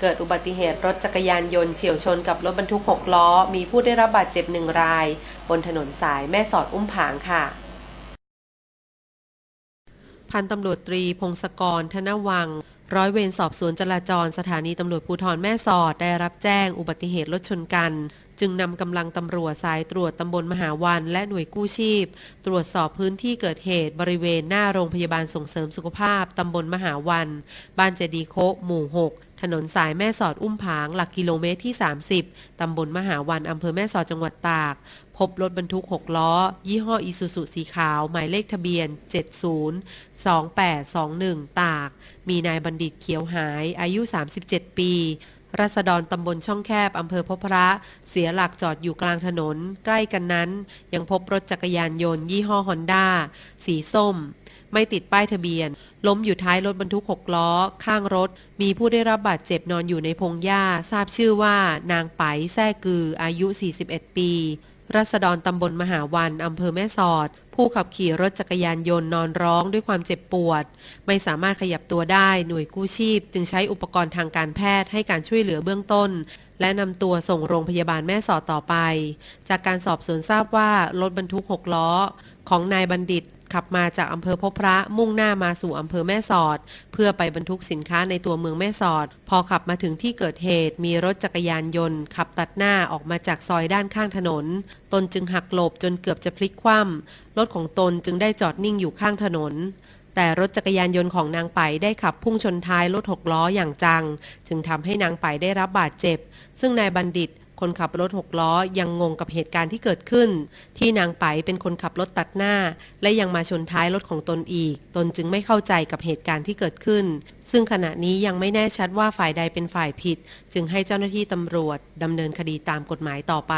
เกิดอุบัติเหตุรถจักรยานยนต์เฉียวชนกับรถบรรทุก 6 ล้อ มีผู้ได้รับบาดเจ็บหนึ่งราย บนถนนสายแม่สอดอุ้มผางค่ะ พันตำรวจตรีพงศกร ธนวังร้อยเวรสอบสวนจราจรสถานีตำรวจภูธรแม่สอดได้รับแจ้งอุบัติเหตุรถชนกัน จึงนำกำลังตำรวจสายตรวจตำบลมหาวันและหน่วยกู้ชีพ ตรวจสอบพื้นที่เกิดเหตุบริเวณหน้าโรงพยาบาลส่งเสริมสุขภาพตำบลมหาวัน บ้านเจดีโคกหมู่ 6 ถนนสายแม่สอดอุ้มผาง หลักกิโลเมตรที่ 30 ตำบลมหาวันอำเภอแม่สอดจังหวัดตากพบรถบรรทุก 6 ล้อ ยี่ห้ออีซูซูสีขาว หมายเลขทะเบียน 70 2821 ตาก มีนายบัณฑิตเขียวหาย อายุ 37 ปีรัษฎรตำบลช่องแคบ อำเภอพบพระ เสียหลักจอดอยู่กลางถนน ใกล้กันนั้น ยังพบรถจักรยานยนต์ยี่ห้อฮอนด้าสีส้ม ไม่ติดป้ายทะเบียน ล้มอยู่ท้ายรถบรรทุก 6 ล้อ ข้างรถ มีผู้ได้รับบาดเจ็บนอนอยู่ในพงหญ้า ทราบชื่อว่านางไปแซ่กืออายุ 41 ปี รัษฎรตำบลมหาวันอำเภอแม่สอด ผู้ขับขี่รถจักรยานยนต์นอนร้องด้วยความเจ็บปวด ไม่สามารถขยับตัวได้หน่วยกู้ชีพ จึงใช้อุปกรณ์ทางการแพทย์ให้การช่วยเหลือเบื้องต้น และนำตัวส่งโรงพยาบาลแม่สอดต่อไป จากการสอบสวนทราบว่ารถบรรทุก6ล้อ ของนายบัณฑิตขับมาจากอำเภอพบพระมุ่งหน้ามาสู่อำเภอแม่สอด เพื่อไปบรรทุกสินค้าในตัวเมืองแม่สอด พอขับมาถึงที่เกิดเหตุ มีรถจักรยานยนต์ ขับตัดหน้าออกมาจากซอยด้านข้างถนน ตนจึงหักหลบจนเกือบจะพลิกคว่ำรถของตนจึงได้จอดนิ่งอยู่ข้างถนน แต่รถจักรยานยนต์ของนางไปได้ขับพุ่งชนท้ายรถหกล้ออย่างจัง จึงทำให้นางไปได้รับบาดเจ็บ ซึ่งนายบัณฑิต คนขับรถหกล้อยังงงกับเหตุการณ์ที่เกิดขึ้น ที่นางไปเป็นคนขับรถตัดหน้า และยังมาชนท้ายรถของตนอีก ตนจึงไม่เข้าใจกับเหตุการณ์ที่เกิดขึ้น ซึ่งขณะนี้ยังไม่แน่ชัดว่าฝ่ายใดเป็นฝ่ายผิด จึงให้เจ้าหน้าที่ตำรวจดำเนินคดีตามกฎหมายต่อไป